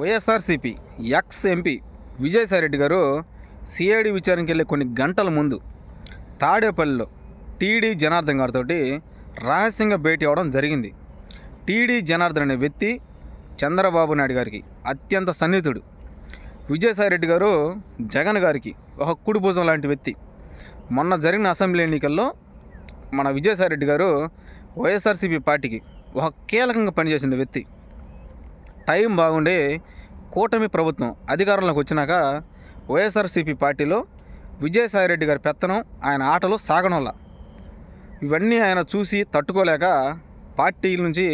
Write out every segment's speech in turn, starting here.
YSRCP ex MP Vijayasai Reddy గారు CID విచారణకి వెళ్ళే కొన్ని గంటల ముందు తాడేపల్లిలో టీడీ జనార్దన్ గారితో రహస్యంగా భేటీ అవ్వడం జరిగింది. టీడీ జనార్దన్ అనే వ్యక్తి చంద్రబాబు నాయుడు గారికి అత్యంత సన్నిహితుడు. విజయసాయిరెడ్డి గారు జగన్ గారికి ఒక కుడి భుజం లాంటి వ్యక్తి. మొన్న జరిగిన అసెంబ్లీ ఎన్నికల్లో మన విజయసాయిరెడ్డి గారు వైఎస్ఆర్సీపీ పార్టీకి ఒక కీలకంగా పనిచేసిన వ్యక్తి. టైం బాగుండి కూటమి ప్రభుత్వం అధికారంలోకి వచ్చినాక వైఎస్ఆర్సీపీ పార్టీలో విజయసాయిరెడ్డి గారి పెత్తనం ఆయన ఆటలు సాగడంలా ఇవన్నీ ఆయన చూసి తట్టుకోలేక పార్టీ నుంచి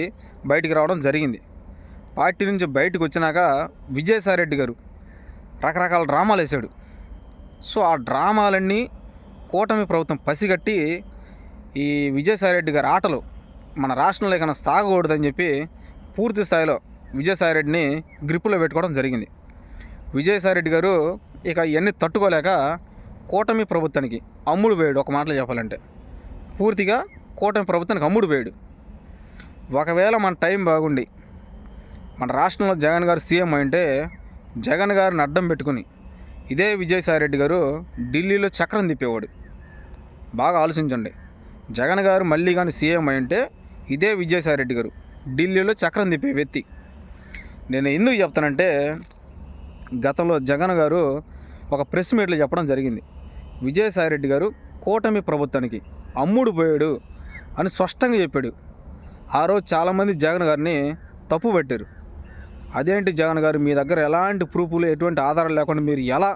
బయటికి రావడం జరిగింది. పార్టీ నుంచి బయటకు వచ్చినాక విజయసాయిరెడ్డి గారు రకరకాల డ్రామాలు వేశాడు. సో ఆ డ్రామాలన్నీ కూటమి ప్రభుత్వం పసిగట్టి ఈ విజయసాయిరెడ్డి గారి ఆటలు మన రాష్ట్రంలో కన్నా సాగకూడదని చెప్పి పూర్తి స్థాయిలో విజయసాయిరెడ్డిని గ్రిప్పులో పెట్టుకోవడం జరిగింది. విజయసాయిరెడ్డి గారు ఇక ఇవన్నీ తట్టుకోలేక కూటమి ప్రభుత్వానికి అమ్ముడు పోయాడు ఒక మాటలో చెప్పాలంటే. పూర్తిగా కూటమి ప్రభుత్వానికి అమ్ముడు పోయాడు. ఒకవేళ మన టైం బాగుండి మన రాష్ట్రంలో జగన్ గారు సీఎం అంటే జగన్ గారిని అడ్డం పెట్టుకుని ఇదే విజయసాయిరెడ్డి గారు ఢిల్లీలో చక్రం తిప్పేవాడు. బాగా ఆలోచించండి జగన్ గారు మళ్ళీ కానీ సీఎం అంటే ఇదే విజయసాయిరెడ్డి గారు ఢిల్లీలో చక్రం తిప్పే వ్యక్తి. నేను ఎందుకు చెప్తానంటే గతంలో జగన్ గారు ఒక ప్రెస్ మీట్లో చెప్పడం జరిగింది. విజయసాయిరెడ్డి గారు కూటమి ప్రభుత్వానికి అమ్ముడు పోయాడు అని స్పష్టంగా చెప్పాడు. ఆ రోజు చాలామంది జగన్ గారిని తప్పు పట్టారు. అదేంటి జగన్ గారు మీ దగ్గర ఎలాంటి ప్రూఫ్లు ఎటువంటి ఆధారాలు లేకుండా మీరు ఎలా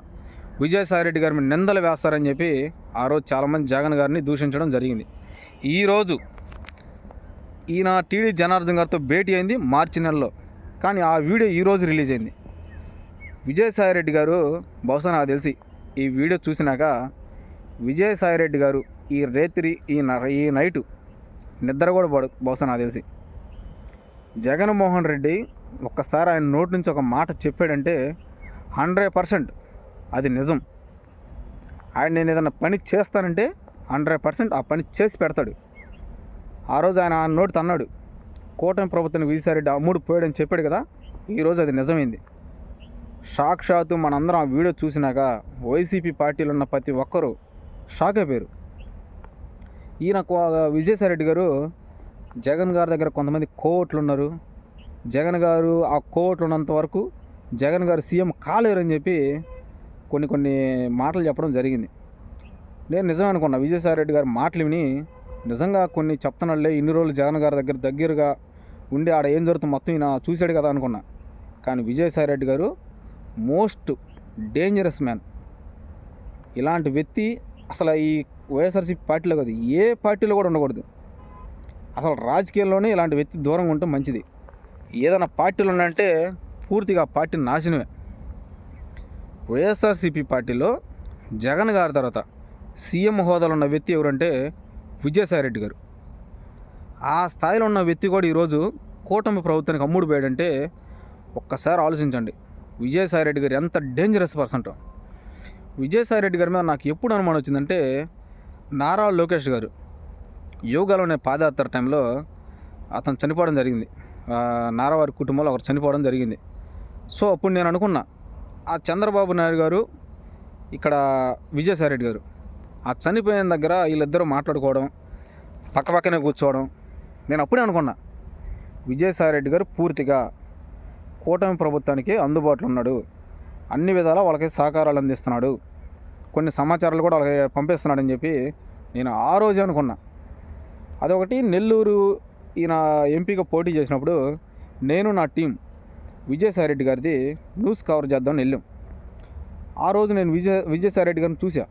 విజయసాయిరెడ్డి గారి మీద నిందలు వేస్తారని చెప్పి ఆ రోజు చాలామంది జగన్ గారిని దూషించడం జరిగింది. ఈరోజు ఈయన టీడీ జనార్దన్ గారితో భేటీ అయింది మార్చి నెలలో. కానీ ఆ వీడియో ఈరోజు రిలీజ్ అయింది. విజయసాయిరెడ్డి గారు బహుశా నాకు తెలిసి ఈ వీడియో చూసినాక విజయసాయిరెడ్డి గారు ఈ రేత్రి ఈ న- ఈ నైటు నిద్ర కూడా పడు బహుశా నాకు తెలిసి. జగన్మోహన్ రెడ్డి ఒక్కసారి ఆయన నోటి నుంచి ఒక మాట చెప్పాడంటే హండ్రెడ్ పర్సెంట్ అది నిజం. ఆయన నేను ఏదైనా పని చేస్తానంటే హండ్రెడ్ పర్సెంట్ ఆ పని చేసి పెడతాడు. ఆ రోజు ఆయన ఆ నోటి తన్నాడు కూటమి ప్రభుత్వం విజయసాయిరెడ్డి అమ్ముడు పోయాడని చెప్పాడు కదా ఈరోజు అది నిజమైంది. సాక్షాత్తు మనందరం ఆ వీడియో చూసినాక వైసీపీ పార్టీలో ఉన్న ప్రతి ఒక్కరూ షాక్ అయిపోయారు. ఈయన కో- విజయసాయిరెడ్డి గారు జగన్ గారి దగ్గర కొంతమంది కోవట్లు ఉన్నారు జగన్ గారు ఆ కోవట్లు ఉన్నంత వరకు జగన్ గారు సీఎం కాలేరని చెప్పి కొన్ని కొన్ని మాటలు చెప్పడం జరిగింది. నేను నిజం అనుకున్నా విజయసాయిరెడ్డి గారి మాటలు విని నిజంగా కొన్ని చెప్తున్నాడులే ఇన్ని రోజులు జగన్ గారి దగ్గర దగ్గరగా ఉండి ఆడ ఏం జరుగుతుంది మొత్తం ఈయన చూశాడు కదా అనుకున్నా. కానీ విజయసాయి రెడ్డి గారు మోస్ట్ డేంజరస్ మ్యాన్. ఇలాంటి వ్యక్తి అసలు ఈ వైఎస్ఆర్సీపీ పార్టీలో కాదు ఏ పార్టీలో కూడా ఉండకూడదు. అసలు రాజకీయాల్లోనే ఇలాంటి వ్యక్తి దూరంగా ఉంటే మంచిది. ఏదైనా పార్టీలు ఉన్నాయంటే పూర్తిగా ఆ పార్టీ నాశనమే. వైఎస్ఆర్సీపీ పార్టీలో జగన్ గారి తర్వాత సీఎం హోదాలో ఉన్న వ్యక్తి ఎవరంటే విజయసాయి రెడ్డి గారు. ఆ స్థాయిలో ఉన్న వ్యక్తి కూడా ఈరోజు కూటమి ప్రభుత్వానికి అమ్ముడు పోయాడంటే ఒక్కసారి ఆలోచించండి. విజయసాయి రెడ్డి గారు ఎంత డేంజరస్ పర్సెంట్ విజయసాయి రెడ్డి గారి మీద నాకు ఎప్పుడు అనుమానం వచ్చిందంటే నారా లోకేష్ గారు యోగాలోనే పాదయాత్ర టైంలో అతను చనిపోవడం జరిగింది. నారావారి నారా వారి కుటుంబంలో ఒకరు చనిపోవడం జరిగింది. సో అప్పుడు నేను అనుకున్నా ఆ చంద్రబాబు నాయుడు గారు ఇక్కడ విజయసాయి రెడ్డి గారు ఆ చనిపోయిన దగ్గర వీళ్ళిద్దరూ మాట్లాడుకోవడం పక్కపక్కనే కూర్చోవడం నేను అప్పుడే అనుకున్నా. విజయసాయిరెడ్డి గారు పూర్తిగా కూటమి ప్రభుత్వానికి అందుబాటులో ఉన్నాడు. అన్ని విధాలా వాళ్ళకి సహకారాలు అందిస్తున్నాడు. కొన్ని సమాచారాలు కూడా వాళ్ళకి పంపిస్తున్నాడని చెప్పి నేను ఆ రోజే అనుకున్నా. అదొకటి నెల్లూరు ఈయన ఎంపీగా పోటీ చేసినప్పుడు నేను నా టీం విజయసాయిరెడ్డి గారిది న్యూస్ కవర్ చేద్దామని వెళ్ళాం. ఆ రోజు నేను విజయ విజయసాయిరెడ్డి గారిని చూసా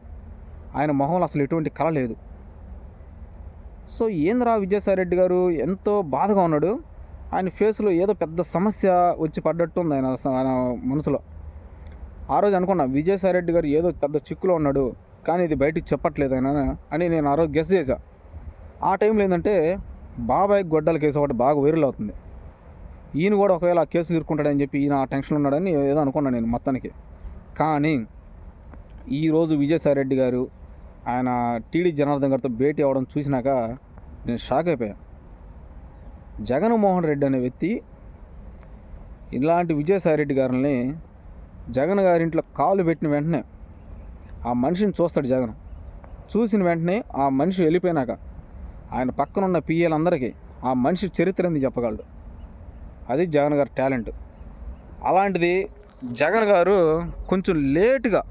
ఆయన మొహంలో అసలు ఎటువంటి కళ లేదు. సో ఏంద్రా విజయసాయిరెడ్డి గారు? ఎంతో బాధగా ఉన్నాడు. ఆయన ఫేస్లో ఏదో పెద్ద సమస్య వచ్చి పడ్డట్టు ఉంది ఆయన ఆయన మనసులో. ఆ రోజు అనుకున్నా విజయసాయిరెడ్డి గారు ఏదో పెద్ద చిక్కులో ఉన్నాడు కానీ ఇది బయటికి చెప్పట్లేదు ఆయన అని నేను ఆ రోజు గెస్ చేశా. ఆ టైంలో ఏంటంటే బాబాయ్ గొడ్డల కేసు ఒకటి బాగా వైరల్ అవుతుంది. ఈయన కూడా ఒకవేళ ఆ కేసు ఇరుక్కుంటాడని చెప్పి ఈయన ఆ టెన్షన్ ఉన్నాడని ఏదో అనుకున్నాను నేను మొత్తానికి. కానీ ఈరోజు విజయసాయిరెడ్డి గారు ఆయన టీడీ జనార్దన్ గారితో భేటీ అవ్వడం చూసినాక నేను షాక్ అయిపోయాను జగన్మోహన్ రెడ్డి అనే వ్యక్తి ఇలాంటి విజయసాయిరెడ్డి గారిని జగన్ గారి ఇంట్లో కాలు పెట్టిన వెంటనే ఆ మనిషిని చూస్తాడు జగన్. చూసిన వెంటనే ఆ మనిషి వెళ్ళిపోయినాక ఆయన పక్కన ఉన్న పిఏలందరికీ ఆ మనిషి చరిత్ర ఏంది చెప్పగలడు. అది జగన్ గారి టాలెంట్. అలాంటిది జగన్ గారు కొంచెం లేటుగా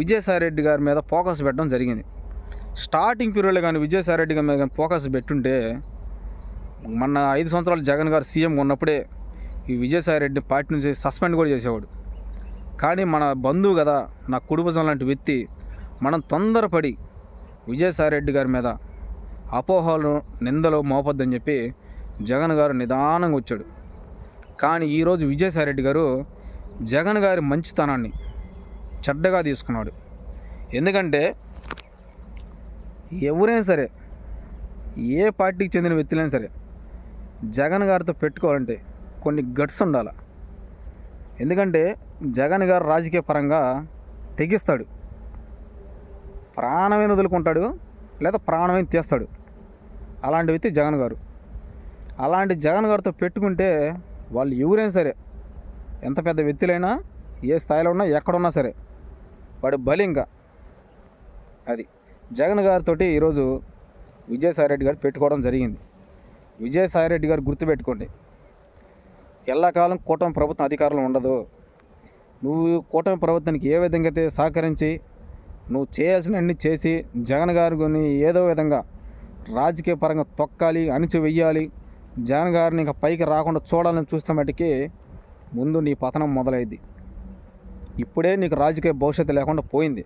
విజయసాయిరెడ్డి గారి మీద ఫోకస్ పెట్టడం జరిగింది. స్టార్టింగ్ పీరియడ్లో కానీ విజయసాయిరెడ్డి గారి మీద కానీ ఫోకస్ పెట్టుంటే మన ఐదు సంవత్సరాలు జగన్ గారు సీఎం ఉన్నప్పుడే ఈ విజయసాయిరెడ్డి పార్టీ నుంచి సస్పెండ్ కూడా చేసేవాడు. కానీ మన బంధువు కదా నా కుటుంబం లాంటి వ్యక్తి మనం తొందరపడి విజయసాయిరెడ్డి గారి మీద అపోహలు నిందలు మోపొద్దని చెప్పి జగన్ గారు నిదానంగా వచ్చాడు. కానీ ఈరోజు విజయసాయిరెడ్డి గారు జగన్ గారి మంచితనాన్ని చెడ్డగా తీసుకున్నాడు. ఎందుకంటే ఎవరైనా సరే ఏ పార్టీకి చెందిన వ్యక్తులైనా సరే జగన్ గారితో పెట్టుకోవాలంటే కొన్ని గట్స్ ఉండాలి. ఎందుకంటే జగన్ గారు రాజకీయ పరంగా తెగిస్తాడు. ప్రాణమైన వదులుకుంటాడు లేదా ప్రాణమైన తీస్తాడు. అలాంటి వ్యక్తి జగన్ గారు. అలాంటి జగన్ గారితో పెట్టుకుంటే వాళ్ళు ఎవరైనా సరే ఎంత పెద్ద వ్యక్తులైనా ఏ స్థాయిలో ఉన్నా ఎక్కడున్నా సరే వాడి బలి ఇంకా అది. జగన్ గారితో ఈరోజు విజయసాయిరెడ్డి గారు పెట్టుకోవడం జరిగింది. విజయసాయిరెడ్డి గారు గుర్తుపెట్టుకోండి. ఎల్లకాలం కూటమి ప్రభుత్వం అధికారంలో ఉండదు. నువ్వు కూటమి ప్రభుత్వానికి ఏ విధంగా అయితే సహకరించి నువ్వు చేయాల్సినవన్నీ చేసి జగన్ గారిని ఏదో విధంగా రాజకీయ పరంగా తొక్కాలి అణిచి వెయ్యాలి జగన్ గారిని ఇంకా పైకి రాకుండా చూడాలని చూస్తే మటుకి ముందు నీ పతనం మొదలైంది ఇప్పుడే నీకు రాజకీయ భవిష్యత్తు లేకుండా పోయింది.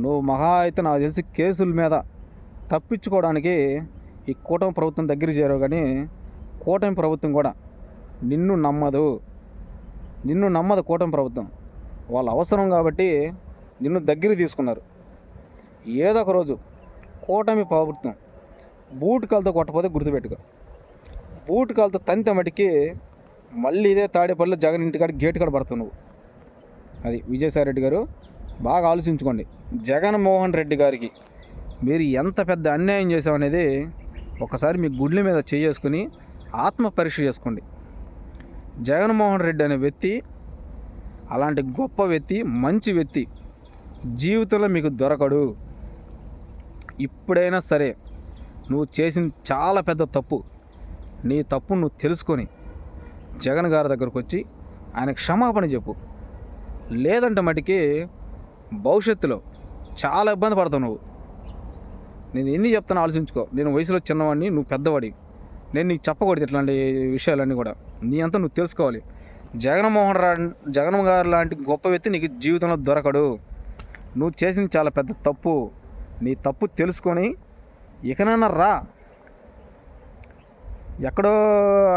నువ్వు మహా అయితే నాకు తెలిసి కేసుల మీద తప్పించుకోవడానికి ఈ కూటమి ప్రభుత్వం దగ్గర చేరావు కానీ కూటమి ప్రభుత్వం కూడా నిన్ను నమ్మదు. నిన్ను నమ్మదు కూటమి ప్రభుత్వం. వాళ్ళ అవసరం కాబట్టి నిన్ను దగ్గర తీసుకున్నారు. ఏదో ఒక రోజు కూటమి ప్రభుత్వం బూట్ కాలుతో కొట్టపోతే గుర్తుపెట్టుకో. బూట్ కాలుతో తంతె మటుకి మళ్ళీ ఇదే తాడేపల్లి జగన్ ఇంటికాడ గేట్ కాడ పడుతున్నావు. అది విజయసాయి రెడ్డి గారు బాగా ఆలోచించుకోండి. జగన్మోహన్ రెడ్డి గారికి మీరు ఎంత పెద్ద అన్యాయం చేసామనేది ఒకసారి మీ గుడ్ల మీద చేసుకుని ఆత్మ పరీక్ష చేసుకోండి. జగన్మోహన్ రెడ్డి అనే వ్యక్తి అలాంటి గొప్ప వ్యక్తి మంచి వ్యక్తి జీవితంలో మీకు దొరకడు. ఇప్పుడైనా సరే నువ్వు చేసిన చాలా పెద్ద తప్పు. నీ తప్పు నువ్వు తెలుసుకొని జగన్ గారి దగ్గరకు వచ్చి ఆయన క్షమాపణ చెప్పు. లేదంటే మటుకి భవిష్యత్తులో చాలా ఇబ్బంది పడతావు నువ్వు. నేను ఎన్ని చెప్తాను ఆలోచించుకో. నేను వయసులో చిన్నవాడిని నువ్వు పెద్దవాడి నేను నీకు చెప్పకూడదు ఇట్లాంటి విషయాలన్నీ కూడా. నీ అంతా నువ్వు తెలుసుకోవాలి. జగన్మోహన్ రా జగన్ గారు లాంటి గొప్ప వ్యక్తి నీకు జీవితంలో దొరకడు. నువ్వు చేసింది చాలా పెద్ద తప్పు. నీ తప్పు తెలుసుకొని ఇకనైనా రా. ఎక్కడో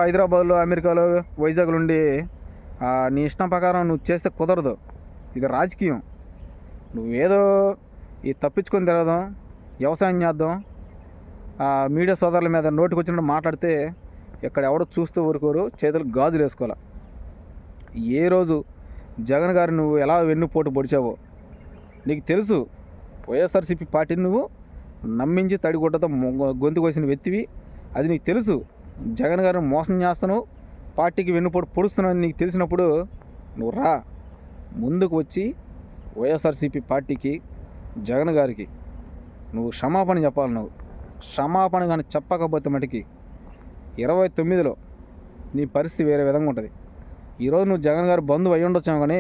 హైదరాబాద్లో అమెరికాలో వైజాగ్లో ఉండి నీ ఇష్టం ప్రకారం నువ్వు చేస్తే కుదరదు. ఇది రాజకీయం. నువ్వేదో ఈ తప్పించుకొని తిరగదాం వ్యవసాయం చేద్దాం మీడియా సోదరుల మీద నోటికి వచ్చినట్టు మాట్లాడితే ఇక్కడ ఎవడో చూస్తూ ఊరుకోరు చేతులకు గాజులు వేసుకోవాలి. ఏ రోజు జగన్ గారు నువ్వు ఎలా వెన్నుపోటు పొడిచావో నీకు తెలుసు. వైఎస్ఆర్సీపీ పార్టీని నువ్వు నమ్మించి తడిగుడ్డతో గొంతు కోసిన వ్యక్తివి. అది నీకు తెలుసు. జగన్ గారిని మోసం చేస్తాను పార్టీకి వెన్నుపోటు పొడుస్తున్నాను నీకు తెలిసినప్పుడు నువ్వు రా. ముందుకు వచ్చి వైఎస్ఆర్సీపీ పార్టీకి జగన్ గారికి నువ్వు క్షమాపణ చెప్పాలి నువ్వు. క్షమాపణ కానీ చెప్పకపోతే మటుకి ఇరవై తొమ్మిదిలో నీ పరిస్థితి వేరే విధంగా ఉంటుంది. ఈరోజు నువ్వు జగన్ గారు బంధువు అయ్యి ఉండొచ్చావు కానీ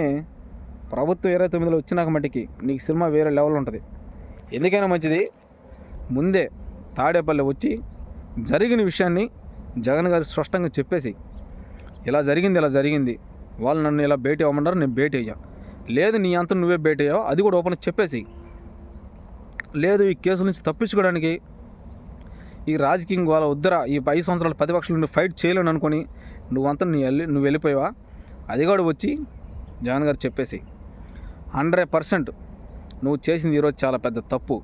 ప్రభుత్వం ఇరవై తొమ్మిదిలో వచ్చినాక మటుకి నీకు సినిమా వేరే లెవెల్ ఉంటుంది. ఎందుకైనా మంచిది ముందే తాడేపల్లి వచ్చి జరిగిన విషయాన్ని జగన్ గారు స్పష్టంగా చెప్పేసి ఇలా జరిగింది ఇలా జరిగింది. వాళ్ళు నన్ను ఇలా భేటీ అవ్వమన్నారు నేను భేటీ అయ్యా. లేదు నీ అంత నువ్వే భేటీ అయ్యావు అది కూడా ఓపెన్ చెప్పేసి. లేదు ఈ కేసు నుంచి తప్పించుకోవడానికి ఈ రాజకీయం వాళ్ళ ఉద్దర ఈ ఐదు సంవత్సరాలు ప్రతిపక్షాలు నువ్వు నుండి ఫైట్ చేయలేను అనుకొని నువ్వంతా నీ వెళ్ళి నువ్వు వెళ్ళిపోయావా? అది కూడా వచ్చి జగన్ గారు చెప్పేసి హండ్రెడ్ పర్సెంట్ నువ్వు చేసింది ఈరోజు చాలా పెద్ద తప్పు.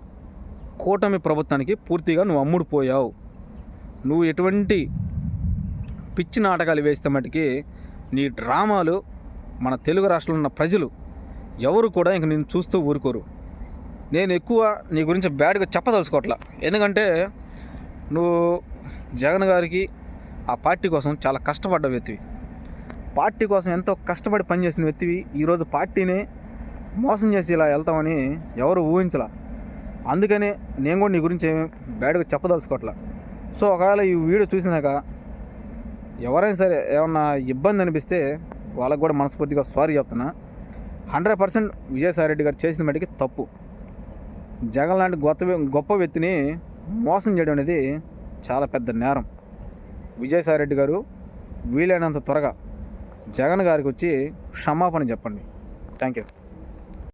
కూటమి ప్రభుత్వానికి పూర్తిగా నువ్వు అమ్ముడు పోయావు నువ్వు ఎటువంటి పిచ్చి నాటకాలు వేస్తే మటుకి నీ డ్రామాలు మన తెలుగు రాష్ట్రంలో ఉన్న ప్రజలు ఎవరు కూడా ఇంక నేను చూస్తూ ఊరుకోరు. నేను ఎక్కువ నీ గురించి బ్యాడ్గా చెప్పదలుచుకోవట్లా. ఎందుకంటే నువ్వు జగన్ గారికి ఆ పార్టీ కోసం చాలా కష్టపడ్డ వ్యక్తివి. పార్టీ కోసం ఎంతో కష్టపడి పనిచేసిన వ్యక్తివి. ఈరోజు పార్టీని మోసం చేసి ఇలా వెళ్తామని ఎవరు ఊహించలా. అందుకనే నేను కూడా నీ గురించి ఏమి బ్యాడ్గా చెప్పదలుచుకోవట్లా. సో ఒకవేళ ఈ వీడియో చూసినాక ఎవరైనా సరే ఏమన్నా ఇబ్బంది అనిపిస్తే వాళ్ళకు కూడా మనస్ఫూర్తిగా సారీ చెప్తున్నా. హండ్రెడ్ పర్సెంట్ విజయసాయి రెడ్డి గారు చేసిన మటుకి తప్పు. జగన్ లాంటి గొప్ప గొప్ప వ్యక్తిని మోసం చేయడం అనేది చాలా పెద్ద నేరం. విజయసాయి రెడ్డి గారు వీలైనంత త్వరగా జగన్ గారికి వచ్చి క్షమాపణ చెప్పండి. Thank you